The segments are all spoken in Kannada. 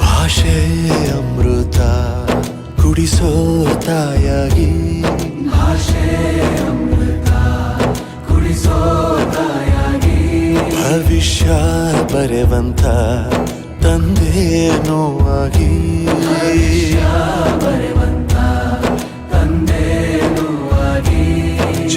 ಭಾಷೆ ಅಮೃತ ಕುಡಿಸೋ ತಾಯಾಗಿ. ಭವಿಷ್ಯ ಬರೆವಂತ ತಂದೇನೋ ಆಗಿ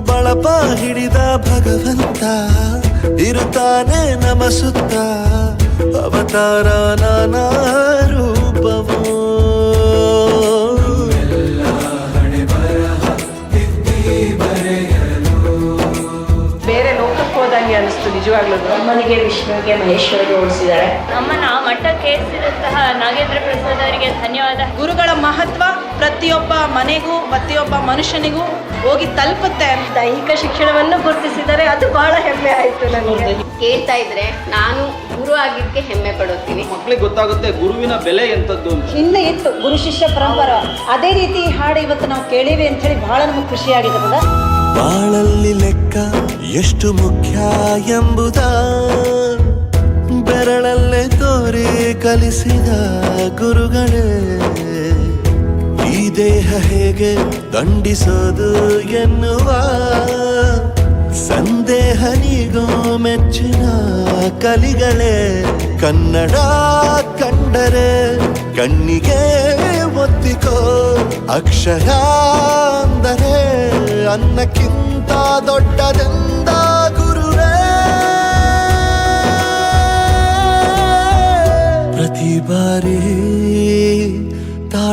ಬಳಪ ಹಿಡಿದ ಭಗವಂತ ಇರುತ್ತಾನೆ ನಮ ಸುತ್ತ ಅವತಾರ ನಾನಾ ರೂಪವೋ. ಬೇರೆ ಲೋಕಕ್ಕೆ ಹೋದಂಗೆ ಅನಿಸ್ತು ನಿಜವಾಗ್ಲೂ. ಅಮ್ಮನಿಗೆ ವಿಷ್ಣುವಿಗೆ ಮಹೇಶ್ವರಿಗೆ ಹೋಲಿಸಿದ್ದಾರೆ. ಅಮ್ಮನ ಮಠಕ್ಕೆ ಏರಿಸಿದಂತಹ ನಾಗೇಂದ್ರ ಪ್ರಸಾದ್ ಅವರಿಗೆ ಧನ್ಯವಾದ. ಗುರುಗಳ ಮಹತ್ವ ಪ್ರತಿಯೊಬ್ಬ ಮನೆಗೂ ಪ್ರತಿಯೊಬ್ಬ ಮನುಷ್ಯನಿಗೂ ಹೋಗಿ ತಲುಪುತ್ತೆ ಅಂತ ದೈಹಿಕ ಶಿಕ್ಷಣವನ್ನು ಗುರುತಿಸಿದರೆ ಅದು ಬಹಳ ಹೆಮ್ಮೆ ಆಯಿತು ನನಗೆ. ಕೇಳ್ತಾ ಇದ್ರೆ ನಾನು ಗುರು ಆಗಿದ್ದಕ್ಕೆ ಹೆಮ್ಮೆ ಪಡುತ್ತೀನಿ. ಮಕ್ಕಳಿಗೆ ಗೊತ್ತಾಗುತ್ತೆ ಗುರುವಿನ ಬೆಲೆ ಎಂಥದ್ದು ಅಂತ. ಹಿಂದೆ ಇತ್ತು ಗುರು ಶಿಷ್ಯ ಪರಂಪರ. ಅದೇ ರೀತಿ ಹಾಡು ಇವತ್ತು ನಾವು ಕೇಳೀವಿ ಅಂತ ಹೇಳಿ ಬಹಳ ನಮಗೆ ಖುಷಿಯಾಗಿದೆ ಬಾಳಲ್ಲಿ ಲೆಕ್ಕ ಎಷ್ಟು ಮುಖ್ಯ ಎಂಬುದ ಬೆರಳಲ್ಲೇ ತೋರಿ ಕಲಿಸಿದ ಗುರುಗಳೇ. ದೇಹ ಹೇಗೆ ದಂಡಿಸೋದು ಎನ್ನುವ ಸಂದೇಹ ನೀಗೋ ಮೆಚ್ಚಿನ ಕಲಿಗಳೇ. ಕನ್ನಡ ಕಂಡರೆ ಕಣ್ಣಿಗೆ ಒತ್ತಿಕೋ ಅಕ್ಷರ ಅಂದರೆ ಅನ್ನಕ್ಕಿಂತ ದೊಡ್ಡದೆಂದ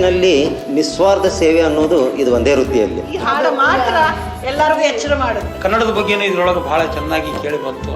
ಜಗತ್ತಿನಲ್ಲಿ ನಿಸ್ವಾರ್ಥ ಸೇವೆ ಅನ್ನೋದು ಇದು ಒಂದೇ ವೃತ್ತಿಯಲ್ಲಿ. ಈ ಹಾಡು ಮಾತ್ರ ಎಲ್ಲರಿಗೂ ಎಚ್ಚರ ಮಾಡುತ್ತೆ. ಕನ್ನಡದ ಬಗ್ಗೆನೂ ಇದ್ರೊಳಗೆ ಬಹಳ ಚೆನ್ನಾಗಿ ಕೇಳಿ ಬಂತು.